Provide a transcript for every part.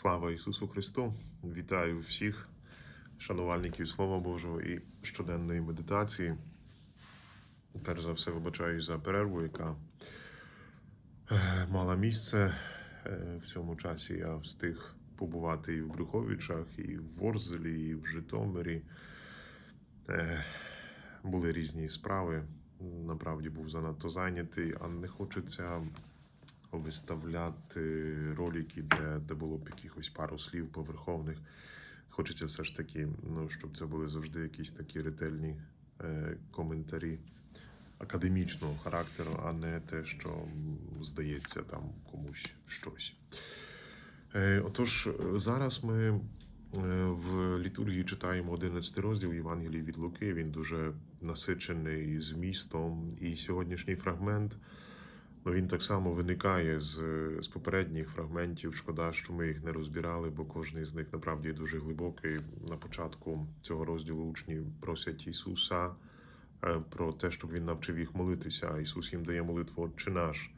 Слава Ісусу Христу! Вітаю всіх шанувальників Слова Божого і щоденної медитації. Перш за все, вибачаюсь за перерву, яка е, мала місце. Е, В цьому часі я встиг побувати і в Брюховичах, і в Ворзелі, і в Житомирі. Е, Були різні справи. Направді був занадто зайнятий, а не хочеться виставляти ролики, де, де було б якихось пару слів поверховних. Хочеться все ж таки, ну, щоб це були завжди якісь такі ретельні е, коментарі академічного характеру, а не те, що здається там комусь щось. Е, отож, е, зараз ми е, в літургії читаємо 11 розділ Євангелії від Луки. Він дуже насичений змістом. І сьогоднішній фрагмент ну, він так само виникає з, з попередніх фрагментів. Шкода, що ми їх не розбирали, бо кожен з них направді дуже глибокий. На початку цього розділу учні просять Ісуса е, про те, щоб він навчив їх молитися. Ісус їм дає молитву Отче наш.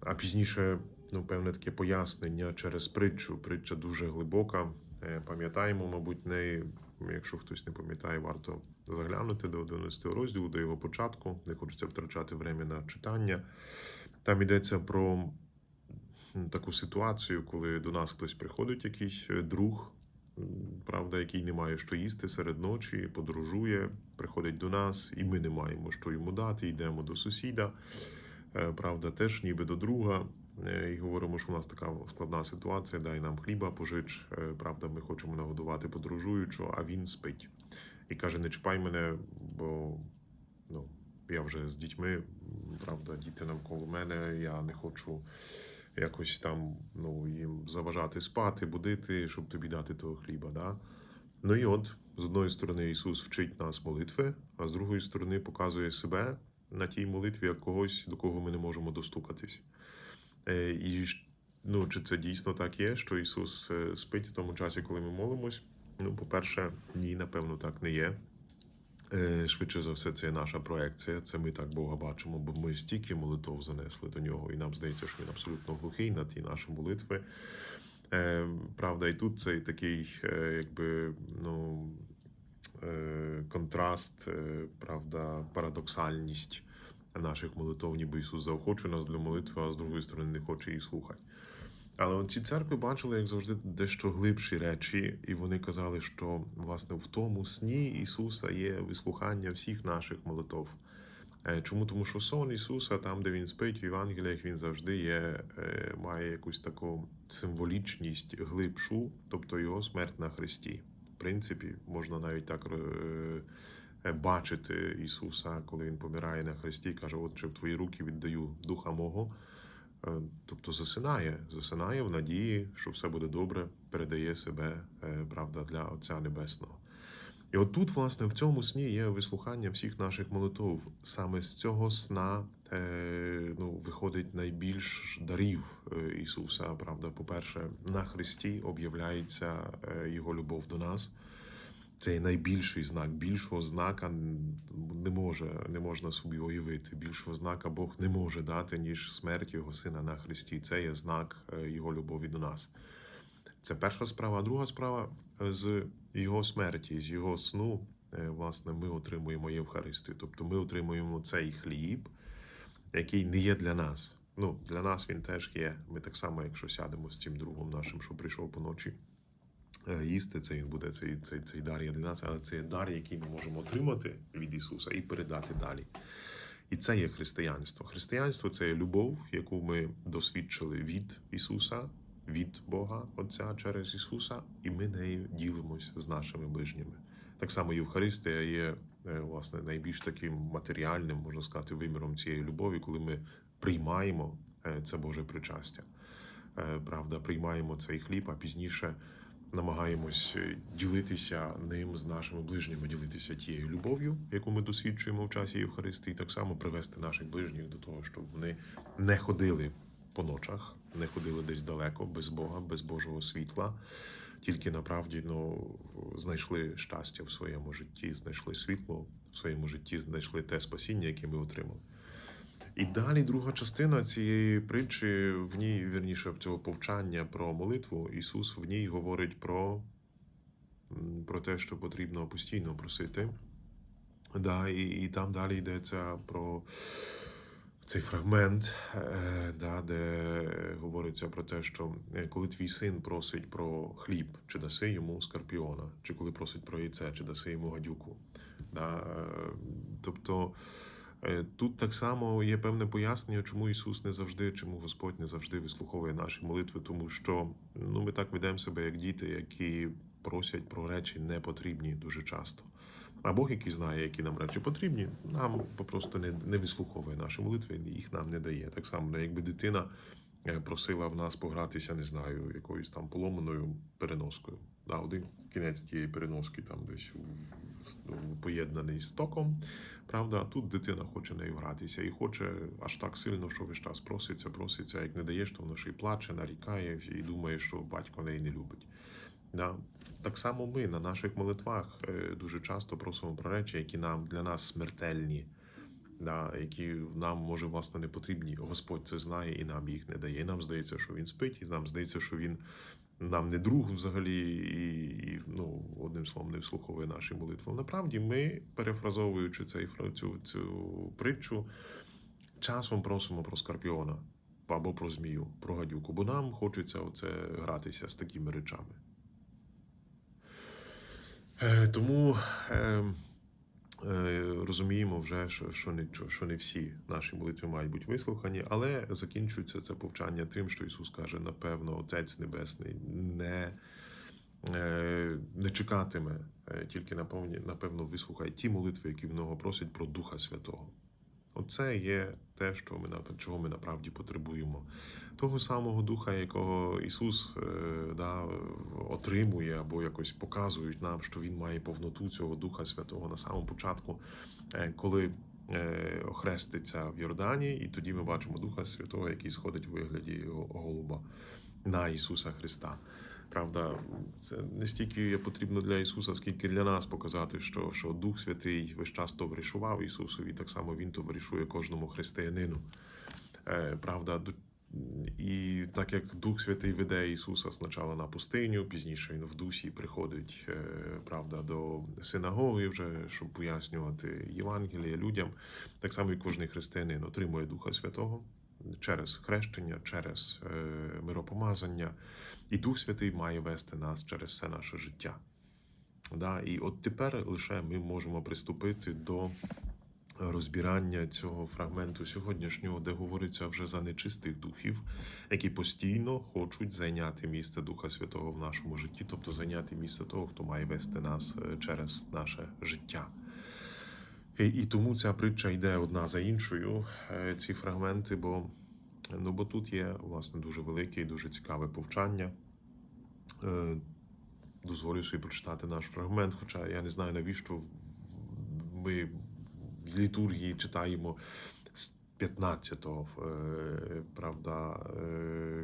А пізніше, ну, певне таке пояснення через притчу. Притча дуже глибока. Е, Пам'ятаємо, мабуть, неї. Якщо хтось не пам'ятає, варто заглянути до 11 розділу, до його початку. Не хочеться втрачати время на читання. Там йдеться про таку ситуацію, коли до нас хтось приходить, якийсь е, друг, правда, який не має що їсти серед ночі, подорожує, приходить до нас, і ми не маємо що йому дати. Йдемо до сусіда, е, правда, теж ніби до друга. Е, І говоримо, що у нас така складна ситуація, дай нам хліба, пожич. Е, Правда, ми хочемо нагодувати подорожуючого, а він спить. І каже: не чіпай мене, бо ну, я вже з дітьми, правда, діти навколо мене, я не хочу якось там ну, їм заважати спати, будити, щоб тобі дати того хліба. Да? Ну і от, з одної сторони, Ісус вчить нас молитви, а з другої сторони показує себе на тій молитві як когось, до кого ми не можемо достукатись. Е, І ну, чи це дійсно так є, що Ісус е, спить в тому часі, коли ми молимось? Ну, по-перше, ні, напевно, так не є. Е, Швидше за все, це наша проекція. Це ми так Бога бачимо, бо ми стільки молитв занесли до нього, і нам здається, що він абсолютно глухий на ті наші молитви. Правда, і тут цей такий, якби, ну, контраст, правда, парадоксальність наших молитов, ніби Ісус заохочує нас для молитви, а з другої сторони не хоче її слухати. Але ці церкви бачили, як завжди, дещо глибші речі, і вони казали, що власне в тому сні Ісуса є вислухання всіх наших молитов. Е, Чому? Тому що сон Ісуса, там, де він спить в Євангеліях, він завжди є, е, має якусь таку символічність глибшу, тобто його смерть на Христі. В принципі, можна навіть так е, бачити Ісуса, коли Він помирає на Христі, каже: Отче, в твої руки віддаю духа мого. Е, Тобто засинає, засинає в надії, що все буде добре, передає себе, е, правда, для Отця Небесного. І от тут, власне, в цьому сні є вислухання всіх наших молитов. Саме з цього сна е, ну, виходить найбільш дарів е, Ісуса. Правда, по-перше, на Христі об'являється е, Його любов до нас. Це найбільший знак. Більшого знака не може, не можна собі уявити. Більшого знака Бог не може дати, ніж смерть Його сина на Христі. Це є знак е, Його любові до нас. Це перша справа. А друга справа е, з Його смерті, з Його сну, е, власне, ми отримуємо Євхаристію. Тобто ми отримуємо цей хліб, який не є для нас. Ну, для нас він теж є. Ми так само, якщо сядемо з цим другом нашим, що прийшов поночі їсти, це він буде цей, цей, цей дар є для але це дар, який ми можемо отримати від Ісуса і передати далі. І це є християнство. Християнство це є любов, яку ми досвідчили від Ісуса, від Бога Отця через Ісуса, і ми нею ділимось з нашими ближніми. Так само Євхаристія є е, власне найбільш таким матеріальним, можна сказати, виміром цієї любові, коли ми приймаємо е, це Боже причастя. Е, Правда, приймаємо цей хліб, а пізніше намагаємось е, ділитися ним з нашими ближніми, ділитися тією любов'ю, яку ми досвідчуємо в часі Євхаристії, так само привести наших ближніх до того, щоб вони не ходили по ночах, не ходили десь далеко, без Бога, без Божого світла. Тільки направді ну, знайшли щастя в своєму житті, знайшли світло в своєму житті, знайшли те спасіння, яке ми отримали. І далі друга частина цієї притчі, в ній, вірніше, цього повчання про молитву, Ісус в ній говорить про, про те, що потрібно постійно просити. Да, і, і там далі йдеться про цей фрагмент, е, да, де говориться про те, що е, коли твій син просить про хліб, чи даси йому скорпіона, чи коли просить про яйце, чи даси йому гадюку. Да, е, тобто тут так само є певне пояснення, чому Ісус не завжди, чому Господь не завжди вислуховує наші молитви, тому що ну, ми так ведемо себе як діти, які просять про речі непотрібні дуже часто. А Бог, який знає, які нам речі потрібні, нам просто не, не вислуховує наші молитви, їх нам не дає. Так само, ну, якби дитина е, просила в нас погратися, не знаю, якоюсь там поломаною переноскою. Да, один кінець тієї переноски там десь поєднаний з током. Правда, а тут дитина хоче нею гратися і хоче аж так сильно, що весь час проситься, проситься. Як не даєш, то воно ще й плаче, нарікає і думає, що батько неї не любить. Да. Так само ми на наших молитвах е, дуже часто просимо про речі, які нам для нас смертельні, да, які нам може власне не потрібні. Господь це знає і нам їх не дає. І нам здається, що він спить, і нам здається, що він нам не друг взагалі, і, і ну, одним словом, не вслуховує наші молитви. Насправді, ми, перефразовуючи цей цю, цю притчу, часом просимо про скорпіона або про змію, про гадюку, бо нам хочеться оце гратися з такими речами. Е, Тому е, е, розуміємо вже, що, що, не, що не всі наші молитви мають бути вислухані, але закінчується це повчання тим, що Ісус каже: напевно, Отець Небесний не, е, не чекатиме, е, тільки напевно вислухає ті молитви, які в нього просять про Духа Святого. Оце є те, що ми чого ми направді потребуємо. Того самого духа, якого Ісус е, да, отримує або якось показують нам, що Він має повноту цього Духа Святого на самому початку, е, коли е, охреститься в Йордані, і тоді ми бачимо Духа Святого, який сходить у вигляді го- голуба на Ісуса Христа. Правда, це не стільки потрібно для Ісуса, скільки для нас показати, що, що Дух Святий весь час товаришував Ісусові, так само Він товаришує кожному християнину. Е, Правда, і так як Дух Святий веде Ісуса спочатку на пустиню, пізніше він в дусі приходить е, правда, до синагоги, вже щоб пояснювати Євангеліє людям, так само і кожен християнин отримує Духа Святого через хрещення, через е, миропомазання. І Дух Святий має вести нас через все наше життя. Да? І от тепер лише ми можемо приступити до розбирання цього фрагменту сьогоднішнього, де говориться вже за нечистих духів, які постійно хочуть зайняти місце Духа Святого в нашому житті, тобто зайняти місце того, хто має вести нас е, через наше життя. І, тому ця притча йде одна за іншою, е, ці фрагменти, бо, ну, бо тут є власне дуже велике і дуже цікаве повчання. Е, Дозволю собі прочитати наш фрагмент, хоча я не знаю, навіщо ми в літургії читаємо з 15-го, е, правда,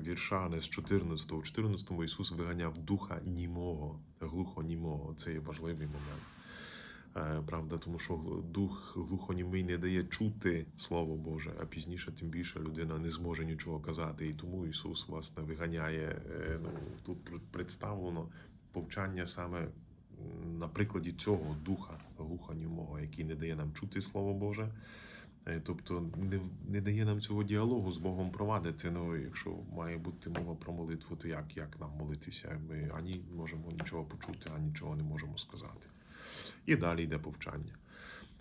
вірша, не з 14-го. В 14-му Ісус виганяв духа німого, глухонімого. Це є важливий момент. Е, Правда, тому що дух глухонімий не дає чути Слово Боже, а пізніше, тим більше людина не зможе нічого казати. І тому Ісус, власне, виганяє. е, Ну, тут представлено повчання саме на прикладі цього духа глухонімого, який не дає нам чути Слово Боже. Е, Тобто не, не дає нам цього діалогу з Богом провадити. Ну, якщо має бути мова про молитву, то як, як нам молитися? Ми ані можемо нічого почути, ані нічого не можемо сказати. І далі йде повчання.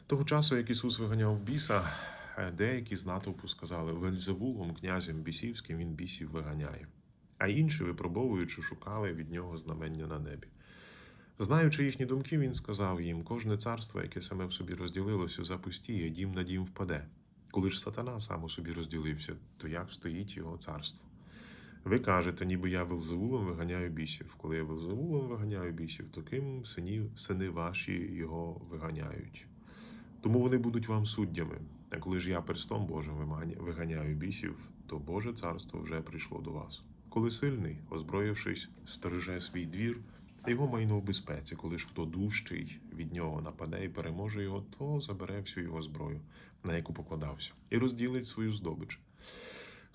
Того часу, як Ісус виганяв біса, е, деякі з натовпу сказали: Вельзевулом, князем бісівським, він бісів виганяє. А інші, випробовуючи, шукали від нього знамення на небі. Знаючи їхні думки, він сказав їм: кожне царство, яке саме в собі розділилося, запустіє, дім на дім впаде. Коли ж сатана сам у собі розділився, то як стоїть його царство? Ви кажете, ніби я Велзевулом виганяю бісів. Коли я Велзевулом виганяю бісів, то ким синів, сини ваші його виганяють. Тому вони будуть вам суддями. А коли ж я перстом Божим виганяю бісів, то Боже царство вже прийшло до вас. Коли сильний, озброївшись, стереже свій двір, Його майно в безпеці, коли ж хто дужчий від нього нападе і переможе його, то забере всю його зброю, на яку покладався, і розділить свою здобич.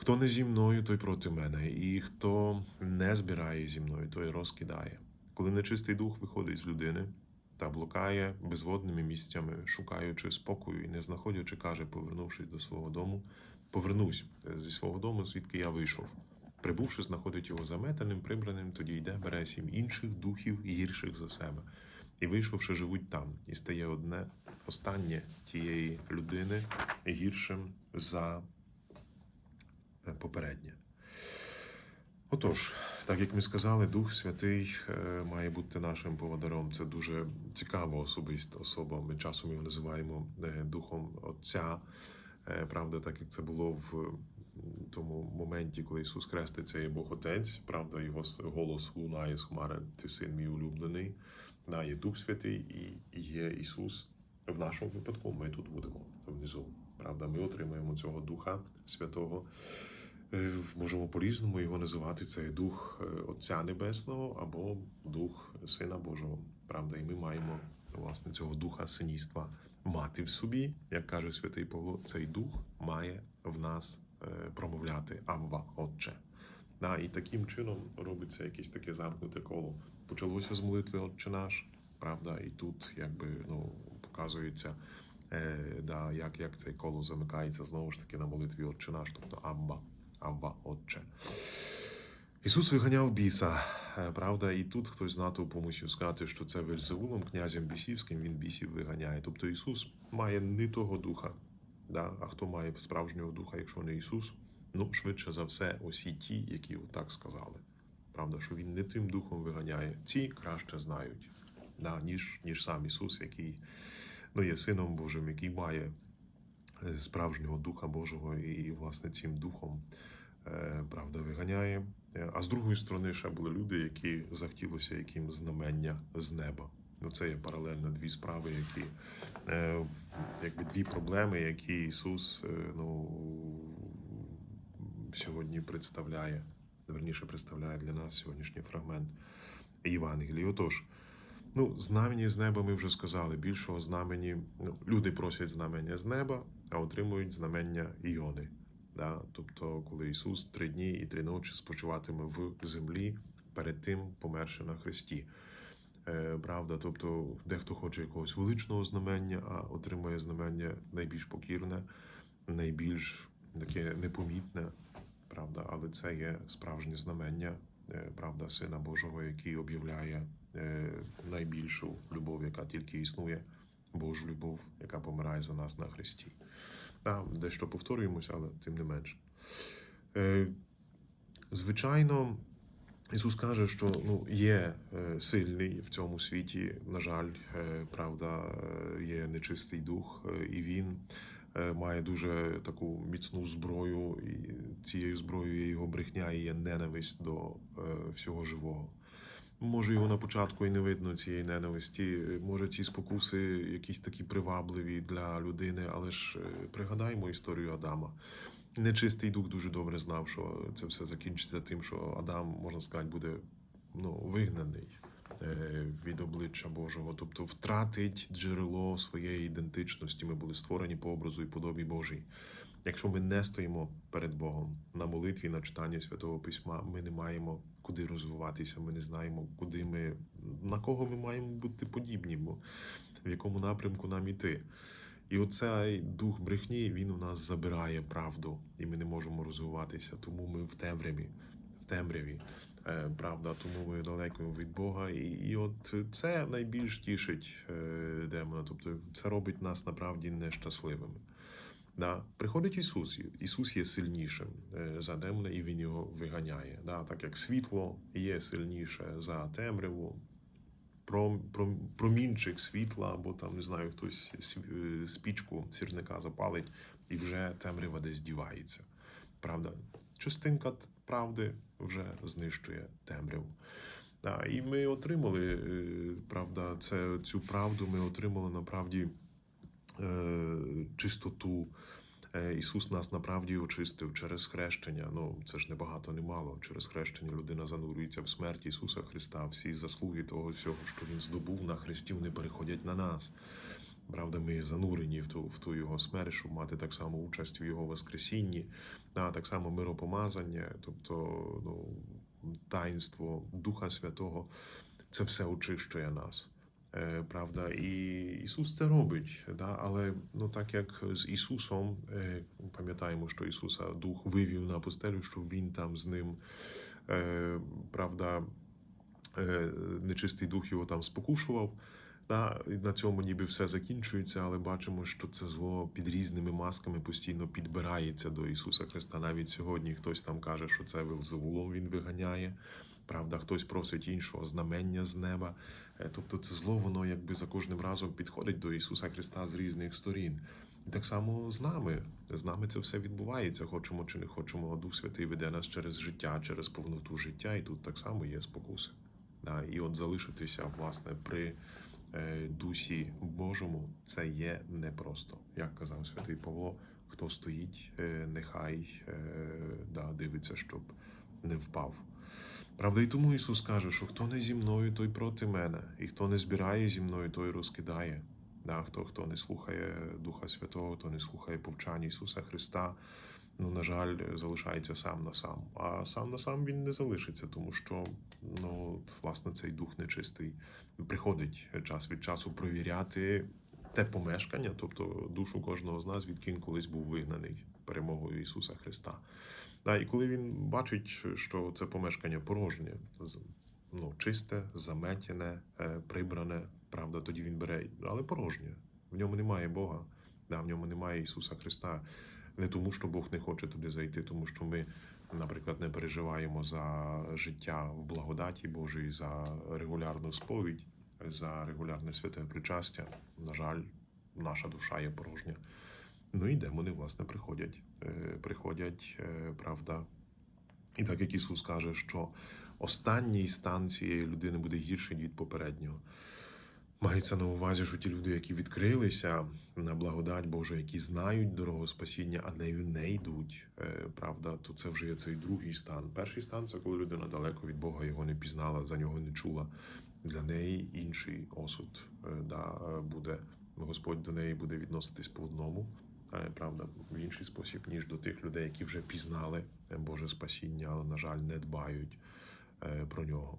Хто не зі мною, той проти мене, і хто не збирає зі мною, той розкидає. Коли нечистий дух виходить з людини та блукає безводними місцями, шукаючи спокою і не знаходячи, каже, повернувшись до свого дому, повернусь зі свого дому, звідки я вийшов. Прибувши, знаходить його заметаним, прибраним, тоді йде, бере сім інших духів гірших за себе. І вийшовши, живуть там, і стає одне останнє тієї людини гіршим за попереднє. Отож, так як ми сказали, Дух Святий е, має бути нашим поводаром. Це дуже цікава особиста особа. Ми часом його називаємо е, Духом Отця. Е, Правда, так як це було в тому моменті, коли Ісус Хреститься є Бог Отець, правда, його голос лунає з хмари, ти син мій улюблений. Да, є Дух Святий і є Ісус. В нашому випадку ми тут будемо внизу. Правда, ми отримуємо цього Духа Святого. Е, Можемо по-різному його називати. Це Дух е, Отця Небесного або Дух Сина Божого. Правда, і ми маємо власне цього духа синівства мати в собі, як каже святий Павло, цей дух має в нас е, промовляти Авва, Отче. Да, і таким чином робиться якесь таке замкнуте коло. Почалося з молитви Отче наш, правда, і тут якби ну, показується, е, да, як, як це коло замикається знову ж таки на молитві Отче наш, тобто Амба, Авва, Отче. Ісус виганяв біса, е, правда, і тут хтось з натовпу мусив сказати, що це Вельзевулом, князем бісівським, він бісів виганяє. Тобто Ісус має не того духа. Да? А хто має справжнього духа, якщо не Ісус? Ну, швидше за все, усі ті, які отак сказали. Правда, що Він не тим духом виганяє. Ці краще знають, да? ніж, ніж сам Ісус, який ну, є Сином Божим, який має справжнього Духа Божого і, власне, цим духом е, правда, виганяє. Е, А з другої сторони, ще були люди, які захотілося яким знамення з неба. Ну, це є паралельно дві справи, які е, якби дві проблеми, які Ісус е, ну, сьогодні представляє, верніше представляє для нас сьогоднішній фрагмент Євангелії. Отож, ну, знамені з неба ми вже сказали. Більшого знамені ну, люди просять знамення з неба, а отримують знамення Іони. Да? Тобто, коли Ісус три дні і три ночі спочиватиме в землі, перед тим померши на Христі. Е, Правда, тобто дехто хоче якогось величного знамення, а отримує знамення найбільш покірне, найбільш таке непомітне, правда, але це є справжнє знамення, е, правда, Сина Божого, який об'являє е, найбільшу любов, яка тільки існує, Божу любов, яка помирає за нас на Христі. Та, дещо повторюємося, але тим не менше. Звичайно, Ісус каже, що ну, є е, сильний в цьому світі, на жаль, е, правда, е, є нечистий дух, і він має дуже таку міцну зброю, і цією зброєю є його брехня і є ненависть до всього живого. Може, його на початку і не видно цієї ненависті. Може, ці спокуси якісь такі привабливі для людини, але ж е, пригадаймо історію Адама. Нечистий дух дуже добре знав, що це все закінчиться тим, що Адам, можна сказати, буде ну, вигнаний е, від обличчя Божого, тобто втратить джерело своєї ідентичності. Ми були створені по образу і подобі Божій. Якщо ми не стоїмо перед Богом на молитві, на читанні святого письма, ми не маємо куди розвиватися, ми не знаємо, куди ми на кого ми маємо бути подібні, бо в якому напрямку нам іти. І оцей дух брехні він у нас забирає правду, і ми не можемо розвиватися. Тому ми в темряві, в темряві. Е, Правда, тому ми далеко від Бога. І, і от це найбільш тішить е, демона. Тобто це робить нас направді нещасливими. Да. Приходить Ісус. Ісус є сильнішим е, за демона, і Він його виганяє. Да. Так як світло є сильніше за темряву, пром, пром, промінчик світла, або там не знаю, хтось е, спічку сірника запалить, і вже темрява десь дівається. Правда, частинка правди вже знищує темряву. Да, і ми отримали, е, правда, це, цю правду ми отримали направді е, чистоту Е, Ісус нас направді очистив через хрещення. Ну це ж не багато, не мало. Через хрещення людина занурюється в смерть Ісуса Христа. Всі заслуги того всього, що Він здобув на хресті, вони переходять на нас. Правда, ми занурені в ту, в ту його смерть, щоб мати так само участь у його воскресінні, а так само миропомазання, тобто ну, таїнство Духа Святого, це все очищує нас. Е, Правда, і Ісус це робить, да? але ну так як з Ісусом, е, пам'ятаємо, що Ісуса Дух вивів на пустелю, щоб Він там з ним, е, правда, нечистий дух його там спокушував. Да, на цьому ніби все закінчується, але бачимо, що це зло під різними масками постійно підбирається до Ісуса Христа. Навіть сьогодні хтось там каже, що це Вилзевулом він виганяє. Правда, хтось просить іншого знамення з неба. Е, Тобто це зло, воно якби за кожним разом підходить до Ісуса Христа з різних сторін. І так само з нами. З нами це все відбувається, хочемо чи не хочемо. Дух Святий веде нас через життя, через повноту життя, і тут так само є спокуси. Да, і от залишитися, власне, при е, Дусі Божому це є непросто. Як казав святий Павло, хто стоїть, е, нехай да, дивиться, щоб не впав. Правда, і тому Ісус каже, що хто не зі мною, той проти мене, і хто не збирає зі мною, той розкидає. Да, хто, хто не слухає Духа Святого, хто не слухає повчань Ісуса Христа, ну, на жаль, залишається сам на сам. А сам на сам він не залишиться, тому що ну, от, власне цей дух нечистий приходить час від часу провіряти те помешкання, тобто душу кожного з нас, від він колись був вигнаний перемогою Ісуса Христа. Да, і коли він бачить, що це помешкання порожнє, ну, чисте, заметене, е, прибране, правда, тоді він бере, але порожнє. В ньому немає Бога, да, в ньому немає Ісуса Христа. Не тому, що Бог не хоче туди зайти, тому що ми, наприклад, не переживаємо за життя в благодаті Божій, за регулярну сповідь, за регулярне святе причастя. На жаль, наша душа є порожня. Ну і демони, власне, приходять. Е, приходять, е, правда. І так як Ісус каже, що останній стан цієї людини буде гірший від попереднього. Мається на увазі, що ті люди, які відкрилися на благодать Божу, які знають дорогу спасіння, а нею не йдуть, е, правда, то це вже є цей другий стан. Перший стан це коли людина далеко від Бога його не пізнала, за нього не чула. Для неї інший осуд да, буде. Господь до неї буде відноситись по одному, правда, в інший спосіб, ніж до тих людей, які вже пізнали е, Боже спасіння, але, на жаль, не дбають е, про нього.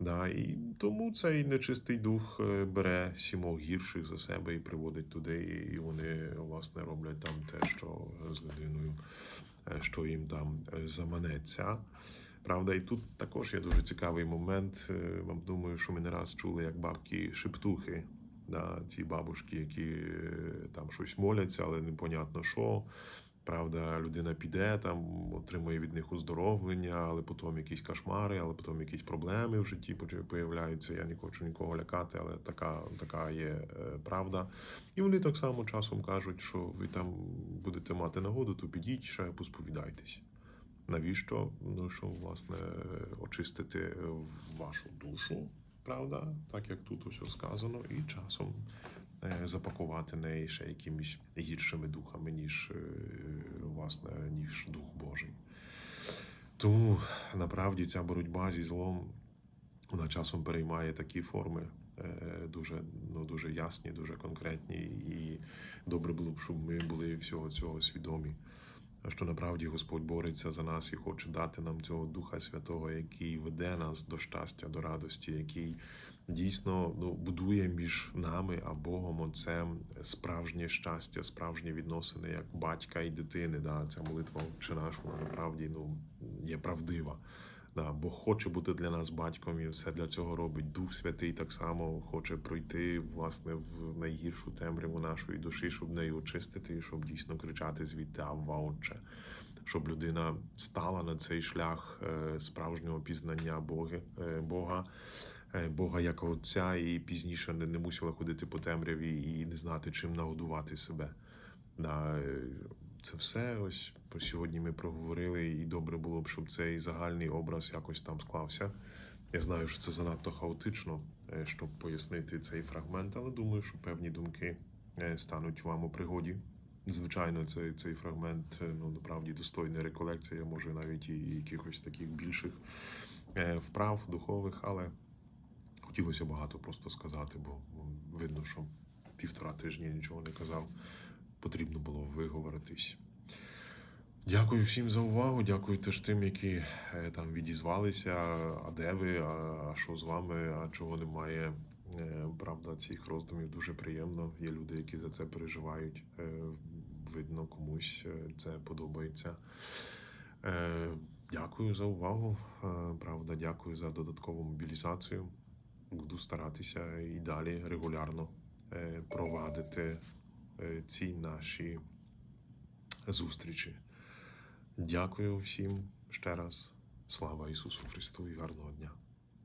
Да, і тому цей нечистий дух е, бере сімох гірших за себе і приводить туди, і вони власне роблять там те, що з людиною, що їм там заманеться. Правда, і тут також є дуже цікавий момент. Вам думаю, що ми не раз чули, як бабки шептухи, да, ці бабушки, які е, там щось моляться, але непонятно що. Правда, людина піде, там отримує від них оздоровлення, але потім якісь кошмари, але потім якісь проблеми в житті появляються. Я не хочу нікого лякати, але така, така є е, правда. І вони так само часом кажуть, що ви там будете мати нагоду, то підіть ще посповідайтесь. Навіщо? Ну, що, власне, очистити вашу душу, правда, так як тут усе сказано, і часом е, запакувати неї ще якимись гіршими духами, ніж, е, власне, ніж Дух Божий. Тому направді ця боротьба зі злом вона часом переймає такі форми, е, дуже, ну, дуже ясні, дуже конкретні, і добре було б, щоб ми були всього цього свідомі. Що направді Господь бореться за нас і хоче дати нам цього Духа Святого, який веде нас до щастя, до радості, який дійсно ну, будує між нами а Богом Отцем справжнє щастя, справжні відносини, як батька і дитини. Да, ця молитва чи наш, вона направді ну, є правдива. Да, Бог хоче бути для нас батьком і все для цього робить. Дух Святий так само хоче пройти власне в найгіршу темряву нашої душі, щоб нею очистити, і щоб дійсно кричати звідти Авва, Отче. Щоб людина стала на цей шлях е, справжнього пізнання е, Бога, е, Бога як Отця, і пізніше не, мусила ходити по темряві і не знати, чим нагодувати себе. Це все ось по сьогодні ми проговорили, і добре було б, щоб цей загальний образ якось там склався. Я знаю, що це занадто хаотично, е, щоб пояснити цей фрагмент, але думаю, що певні думки е, стануть вам у пригоді. Звичайно, цей, цей фрагмент е, ну, насправді достойний реколекція, може навіть і якихось таких більших вправ духових, але хотілося багато просто сказати, бо видно, що півтора тижні я нічого не казав. Потрібно було виговоритись. Дякую всім за увагу. Дякую теж тим, які е, там відізвалися. А де ви? А, що з вами? А чого немає? Е, Правда, цих роздумів дуже приємно. Є люди, які за це переживають. Е, Видно, комусь це подобається. Дякую за увагу. Правда, дякую за додаткову мобілізацію. Буду старатися і далі регулярно провадити е, ці наші зустрічі. Дякую всім ще раз. Слава Ісусу Христу і гарного дня!